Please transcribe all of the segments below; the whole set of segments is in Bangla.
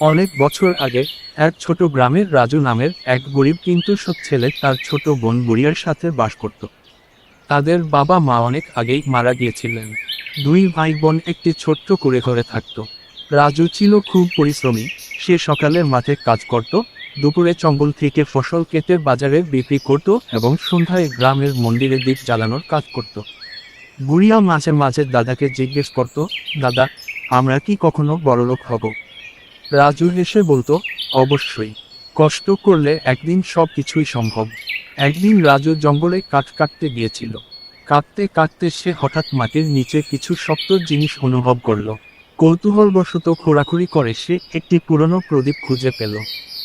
অনেক বছর আগে, এক ছোট গ্রামের রাজু নামের এক গরিব কিন্তু সৎ ছেলে তার ছোট বোন বুড়িয়ার সাথে বাস করত। তাদের বাবা মা অনেক আগেই মারা গিয়েছিলেন। দুই ভাই বোন একটি ছোট্ট করে ঘরে থাকত। রাজু ছিল খুব পরিশ্রমী, সে সকালে মাঠে কাজ করত, দুপুরে জঙ্গল থেকে ফসল কেটে বাজারে বিক্রি করত এবং সন্ধ্যায় গ্রামের মন্দিরে দ্বীপ জ্বালানোর কাজ করত। বুড়িয়া মাঝে মাঝে দাদাকে জিজ্ঞেস করত, দাদা, আমরা কি কখনো বড়লোক হব? রাজু হেসে বলতো, অবশ্যই। কষ্ট করলে একদিন সব কিছুই সম্ভব। একদিন রাজু জঙ্গলে কাঠ কাটতে গিয়েছিল। কাটতে কাটতে সে হঠাৎ মাটির নিচে কিছু শক্ত জিনিস অনুভব করল। কৌতূহলবশত খোরাখুরি করে সে একটি পুরনো প্রদীপ খুঁজে পেল।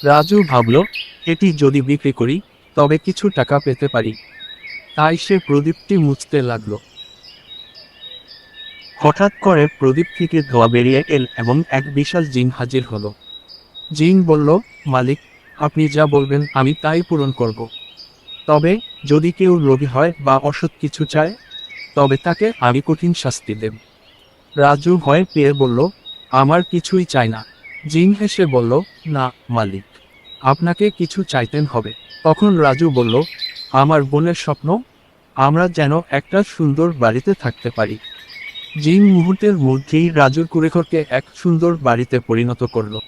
রাজু ভাবল, এটি যদি বিক্রি করি, তবে কিছু টাকা পেতে পারি। তাই সে প্রদীপটি মুছতে লাগল। হঠাৎ করে প্রদীপ থেকে ধোয়া বেরিয়ে এল এবং এক বিশাল জিন হাজির হলো। জিন বলল, মালিক, আপনি যা বলবেন আমি তাই পূরণ করব। তবে যদি কেউ লোভী হয় বা অসৎ কিছু চায়, তবে তাকে আমি কঠিন শাস্তি দেব। রাজু ভয় পেয়ে বলল, আমার কিছুই চাই না। জিন হেসে বলল, না, মালিক, আপনাকে কিছু চাইতেন হবে। তখন রাজু বলল, আমার বোনের স্বপ্ন, আমরা যেন একটা সুন্দর বাড়িতে থাকতে পারি। জিন মুহূর্তের মধ্যেই রাজুর কুরেখরকে এক সুন্দর বাড়িতে পরিণত করল।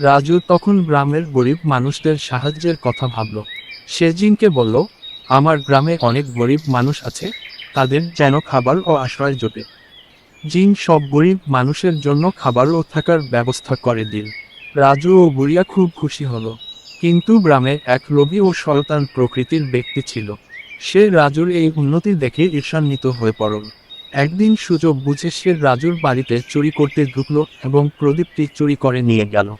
রাজু তখন গ্রামের গরিব মানুষদের সাহায্যের কথা ভাবল। সে জিনকে বলল, আমার গ্রামে অনেক গরিব মানুষ আছে, তাদের যেন খাবার ও আশ্রয় জোটে। জিন সব গরিব মানুষের জন্য খাবার ও থাকার ব্যবস্থা করে দিল। রাজু ও বুড়িয়া খুব খুশি হলো। কিন্তু গ্রামে এক লোভী ও শয়তান প্রকৃতির ব্যক্তি ছিল। সে রাজুর এই উন্নতি দেখে ঈর্ষান্বিত হয়ে পড়ল। একদিন সুযোগ বুঝে সে রাজুর বাড়িতে চুরি করতে ঢুকলো এবং প্রদীপটি চুরি করে নিয়ে গেল।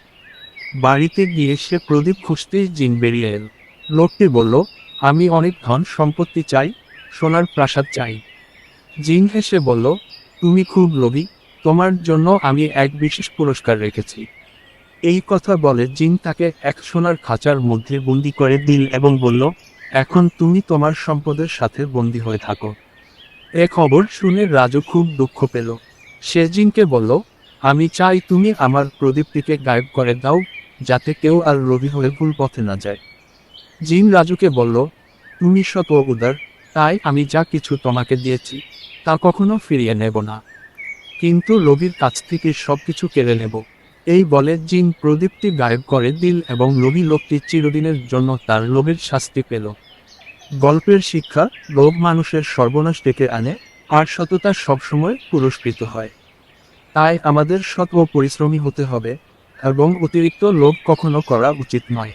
বাড়িতে গিয়ে সে প্রদীপ খুঁজতেই জিন বেরিয়ে এল। লোকটি বলল, আমি অনেক ধন সম্পত্তি চাই, সোনার প্রাসাদ চাই। জিন হেসে বলল, তুমি খুব লোভী, তোমার জন্য আমি এক বিশেষ পুরস্কার রেখেছি। এই কথা বলে জিন তাকে এক সোনার খাঁচার মধ্যে বন্দি করে দিল এবং বলল এখন তুমি তোমার সম্পদের সাথে বন্দী হয়ে থাকো। এ খবর শুনে রাজু খুব দুঃখ পেল। সে জিনকে বলল, আমি চাই তুমি আমার প্রদীপটিকে গায়েব করে দাও, যাতে কেউ আর রবি হয়ে ভুল পথে না যায়। জিন রাজুকে বলল, তুমি শত উদার, তাই আমি যা কিছু তোমাকে দিয়েছি, তা কখনো ফিরিয়ে নেব না। কিন্তু রবির কাছ থেকে সব কিছু কেড়ে নেব। এই বলে জিন প্রদীপটি গায়েব করে দিল এবং লোভী লোকটি চিরদিনের জন্য তার লোভের শাস্তি পেল। গল্পের শিক্ষা, লোভ মানুষের সর্বনাশ ডেকে আনে, আর সততা সবসময় পুরস্কৃত হয়। তাই আমাদের সৎ ও পরিশ্রমী হতে হবে, এবং অতিরিক্ত লোভ কখনো করা উচিত নয়।